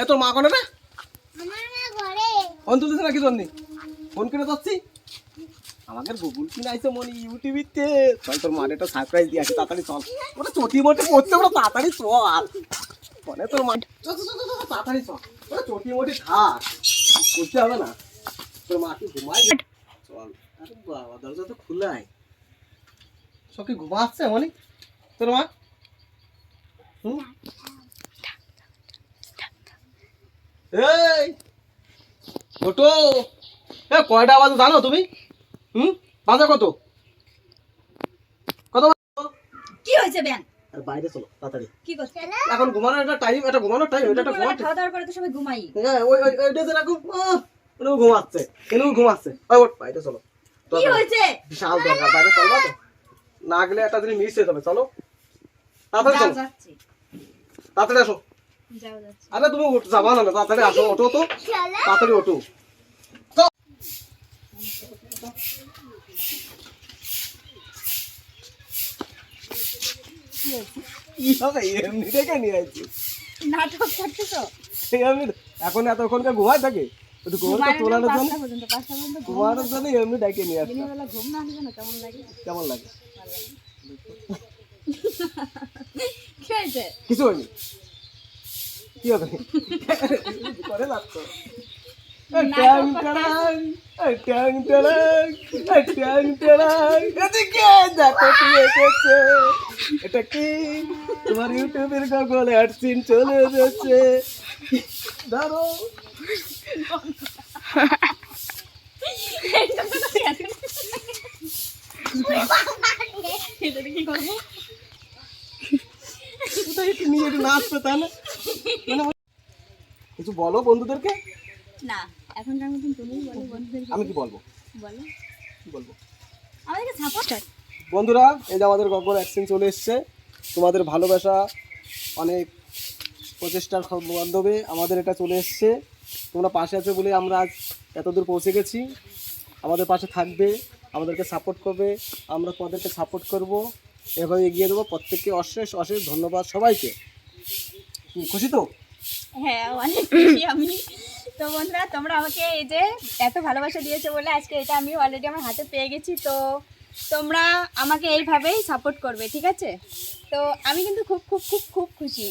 এ তোর মা কোনে রে? ফোন তুলতেছে নাকি জন্য ফোন করে যাচ্ছি। আমাদের গুগল কিনে আইছে মনে ইউটিউবিতে। চল তোর মার একটা সারপ্রাইজ দিয়ে আসি তাড়াতাড়ি চল। ওটা চটি মোটে পড়তে ওটা তাড়াতাড়ি চল। মনে তোর মা? তাড়াতাড়ি চল। ওটা চটি মোটে থাক। করতে হবে না। তোর মা কি ঘুমাই চল। আরে বাবা দরজা তো খোলাই সব কি ঘুমাচ্ছে মনে? তোর মা? এই ওটো এ কয়টা বাজে জানো তুমি? হুম? বাজে কত? কত কি হয়েছে ব্যান? আরে বাইরে চলো তাড়াতাড়ি। কি করছে? এখন ঘুমানোর একটা টাইম এটা ঘুমানোর টাইম এটা একটা ঘুমানোর খাওয়া দাওয়ার পরে তো সবাই ঘুমাই হ্যাঁ ওই ওই আহ, এনেও ঘুমাচ্ছে ঘুমাচ্ছে। ওই ওঠ বাইরে চলো। কি হয়েছে? বিশাল দরকার বাইরে চলো না গেলে একটা জিনিস মিস হয়ে যাবে চলো। তাড়াতাড়ি যাও চলো তাড়াতাড়ি আসো। আরে তুমি যাবা না না, তাড়াতাড়ি আসো ওঠো তো। তাড়াতাড়ি এমনি এখন এতক্ষণকার ঘুমায় থাকে? তোলানোর জন্য ঘুমানোর জন্য এমনি ডেকে নিয়ে আসছে। কেমন লাগে? কেমন কিছু হয়নি। কি হবে? করে লাভ তো। ট্যাং ট্যাং ট্যাং ট্যাং ট্যাং ট্যাং। এদিকে দেখো কি এসেছে? এটা কি? তোমার ইউটিউবের গুগল অ্যাডসিন চলে এসেছে। ধরো এটাতে কি করব? কোথায় একটু নিয়ে একটু নাচতে তাই মানে কিছু বলো বন্ধুদেরকে? না এখনকার মতন তুমিই বলো বন্ধুদেরকে আমি কি বলব? বলো। বলব? আমাদেরকে সাপোর্ট বন্ধুরা এই যে আমাদের গগর অ্যাক্সিন চলে এসছে। তোমাদের ভালোবাসা অনেক প্রচেষ্টার মাধ্যমে আমাদের এটা চলে এসছে। তোমরা পাশে আছো বলে আমরা আজ এতদূর পৌঁছে গেছি। আমাদের পাশে থাকবে আমাদেরকে সাপোর্ট করবে। আমরা তোমাদেরকে সাপোর্ট করব। এভাবে এগিয়ে দেবো। প্রত্যেককে অশেষ অশেষ ধন্যবাদ সবাইকে। খুশি তো? হ্যাঁ অনেক খুশি আমি। তো বন্ধুরা তোমরা আমাকে এই যে এত ভালোবাসা দিয়েছ বলে আজকে এটা আমি অলরেডি আমার হাতে পেয়ে গেছি। তো তোমরা আমাকে এইভাবেই সাপোর্ট করবে ঠিক আছে? তো আমি কিন্তু খুব খুব খুব খুব খুশি।